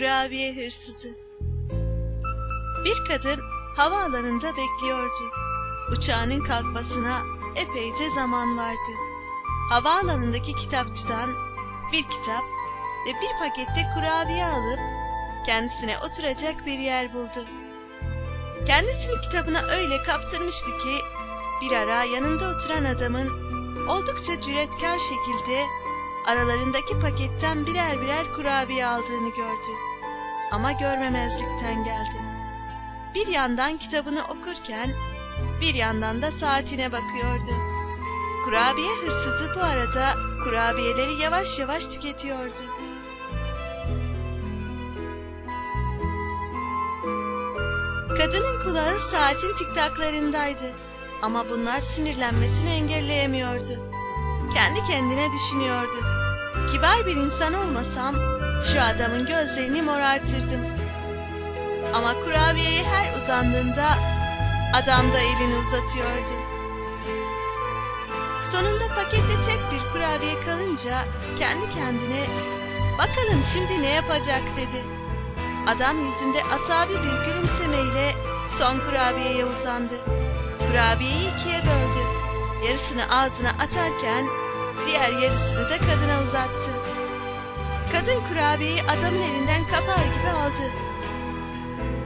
kurabiye hırsızı. Bir kadın havaalanında bekliyordu. Uçağının kalkmasına epeyce zaman vardı. Havaalanındaki kitapçıdan bir kitap ve bir pakette kurabiye alıp kendisine oturacak bir yer buldu. Kendisini kitabına öyle kaptırmıştı ki bir ara yanında oturan adamın oldukça cüretkar şekilde aralarındaki paketten birer birer kurabiye aldığını gördü. Ama görmemezlikten geldi. Bir yandan kitabını okurken bir yandan da saatine bakıyordu. Kurabiye hırsızı bu arada kurabiyeleri yavaş yavaş tüketiyordu. Kadının kulağı saatin tiktaklarındaydı ama bunlar sinirlenmesini engelleyemiyordu. Kendi kendine düşünüyordu. Kibar bir insan olmasam şu adamın gözlerini morartırdım. Ama kurabiyeyi her uzandığında adam da elini uzatıyordu. Sonunda pakette tek bir kurabiye kalınca kendi kendine bakalım şimdi ne yapacak dedi. Adam yüzünde asabi bir gülümsemeyle son kurabiyeye uzandı. Kurabiyeyi ikiye böldü. Yarısını ağzına atarken diğer yarısını da kadına uzattı. Kadın kurabiyeyi adamın elinden kapar gibi aldı.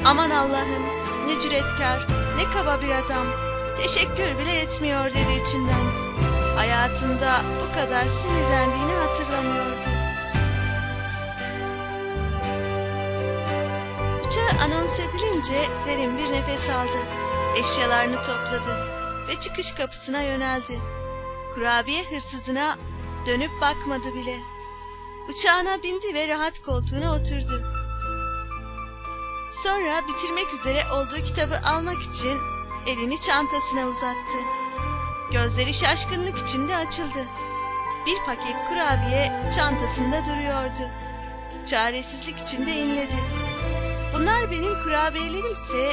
Aman Allah'ım ne cüretkar, ne kaba bir adam. Teşekkür bile etmiyor dedi içinden. Hayatında bu kadar sinirlendiğini hatırlamıyordu. Uçağı anons edilince derin bir nefes aldı. Eşyalarını topladı ve çıkış kapısına yöneldi. Kurabiye hırsızına dönüp bakmadı bile. Uçağına bindi ve rahat koltuğuna oturdu. Sonra bitirmek üzere olduğu kitabı almak için elini çantasına uzattı. Gözleri şaşkınlık içinde açıldı. Bir paket kurabiye çantasında duruyordu. Çaresizlik içinde inledi. Bunlar benim kurabiyelerimse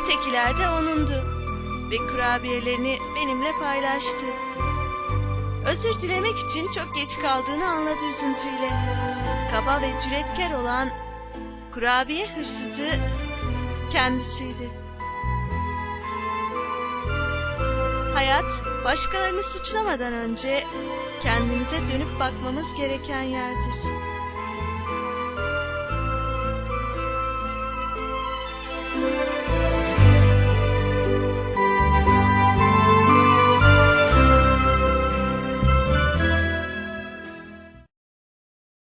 ötekiler de onundu ve kurabiyelerini benimle paylaştı. Özür dilemek için çok geç kaldığını anladı üzüntüyle. Kaba ve cüretkar olan kurabiye hırsızı kendisiydi. Hayat başkalarını suçlamadan önce kendimize dönüp bakmamız gereken yerdir.